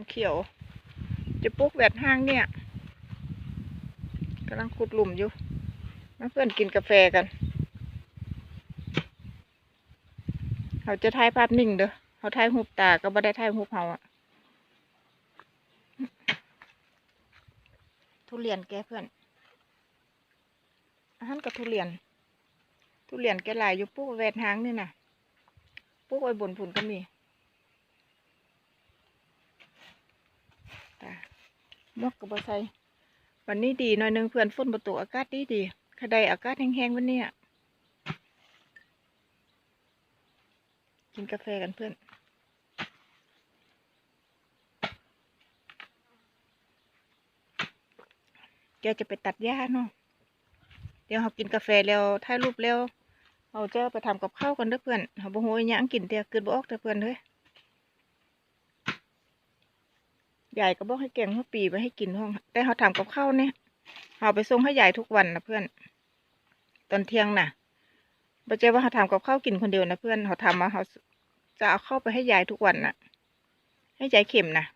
อมเขียว จะปลูกแหวดห้างเนี่ยกำลังขุดหลุมอยู่มาเพื่อนกินกาแฟกัน เขาจะถ่ายภาพนิ่งเด้อเขาถ่ายหูปตาก็บ่ได้ถ่ายหูปเขาอะทุเรียนแกเพื่อนอาหารกับทุเรียน ทุเรียนแกหลายอยู่ปลูกแวดห้างนี่นะปลูกไว้บนผุนก็มี ตาหมวกกับบใส่วันนี้ดีหน่อยหนึงเพื่อนฝนประตูอากาศดีดีขดายอากาศแห้งๆวันนี้อะกินกาแฟกันเพื่อนแกจะไปตัดหญ้าเนาะเดี๋ยวเรากินกาแฟแล้วถ่ายรูปแล้วเราจะไปทำกับข้าวกันเด้อเพื่อนเราบ่ฮู้อิหยังกินเตียเกิดบ่ออกเด้อเพื่อนเด้ย ยายก็บอกให้แกงหัวปีไปให้กินห้อง แต่เขาทำกับข้าวเนี่ยเอาไปส่งให้ยายทุกวันนะเพื่อน ตอนเที่ยงน่ะบ่ใช่ว่าเขาทำกับข้าวกินคนเดียวนะเพื่อนเขาทำมาเขาจะเอาเข้าวไปให้ยายทุกวันน่ะ ให้ยายเข็มน่ะ